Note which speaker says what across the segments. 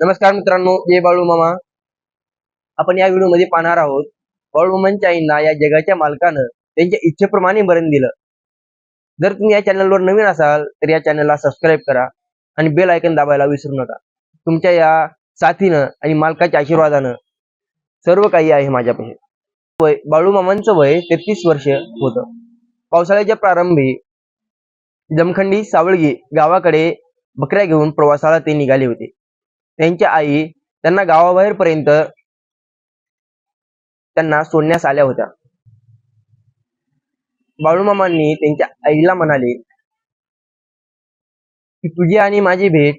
Speaker 1: नमस्कार मित्रांनो जय बाळू मामा. आपण या व्हिडिओमध्ये पाहणार आहोत बाळू मामांच्या आईंना या जगाच्या मालकानं त्यांच्या इच्छेप्रमाणे मरण दिलं. जर तुम्ही या चॅनलवर नवीन असाल तर या चॅनलला सबस्क्राईब करा आणि बेल आयकन दाबायला विसरू नका. तुमच्या या साथीनं आणि मालकाच्या आशीर्वादानं सर्व काही आहे माझ्यापाशी वय बाळू मामांचं वय तेहतीस वर्ष होतं. पावसाळ्याच्या प्रारंभी जमखंडी सावळगी गावाकडे बकऱ्या घेऊन प्रवासाला ते निघाले होते. त्यांच्या आई त्यांना गावाबाहेरपर्यंत त्यांना सोडण्यास आल्या होत्या. बाळूमामांनी त्यांच्या आईला म्हणाले की तुझी आणि माझी भेट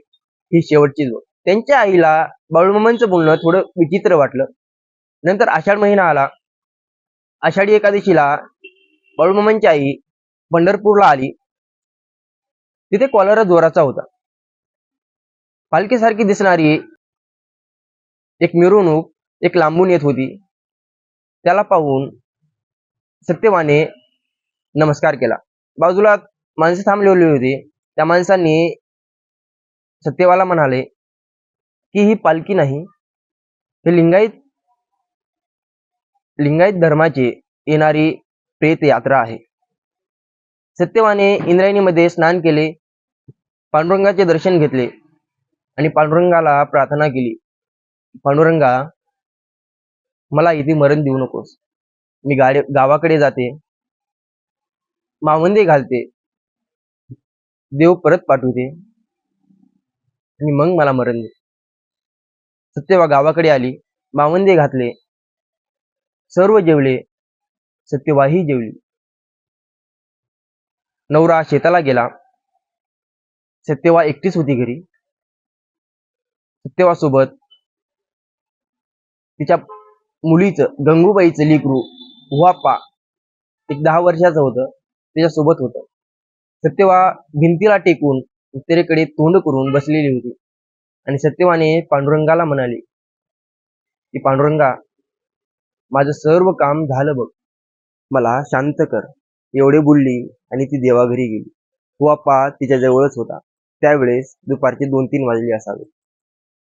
Speaker 1: ही शेवटची जोड त्यांच्या आईला बाळूमामांचं बोलणं थोडं विचित्र वाटलं. नंतर आषाढ महिना आला. आषाढी एकादशीला बाळूमामांची आई पंढरपूरला आली. तिथे कॉलरा जोराचा होता. पालखीसारखी दिसणारी एक मिरवणूक एक लांबून येत होती. त्याला पाहून सत्यवाने नमस्कार केला. बाजूला माणसे थांबलेली होती. त्या माणसांनी सत्यवाला म्हणाले की ही पालखी नाही. हे लिंगायत लिंगायत धर्माची येणारी प्रेत यात्रा आहे. सत्यवाने इंद्रायणीमध्ये स्नान केले पांडुरंगाचे दर्शन घेतले. आणि पांडुरंगाला प्रार्थना केली. पांडुरंगा मला इथे मरण देऊ नकोस. मी गाडी गावाकडे जाते. मावंदे घालते. देव परत पाठवते. आणि मग मला मरण दे. सत्यवा गावाकडे आली. मावंदे घातले. सर्व जेवले. सत्यवाही जेवली. नवरा शेताला गेला. सत्यवा एकटीच होती घरी. सत्यवासोबत तिच्या मुलीचं गंगूबाईचं लिकरू हुआप्पा एक दहा वर्षाचं होतं त्याच्यासोबत होतं. सत्यवा भिंतीला टेकून उत्तरेकडे तोंड करून बसलेली होती. आणि सत्यवाने पांडुरंगाला म्हणाले की पांडुरंगा माझं सर्व काम झालं बघ. मला शांत कर. एवढे बोलली आणि ती देवाघरी गेली. हुआप्पा तिच्या जवळच होता. त्यावेळेस दुपारचे दोन तीन वाजले असावे.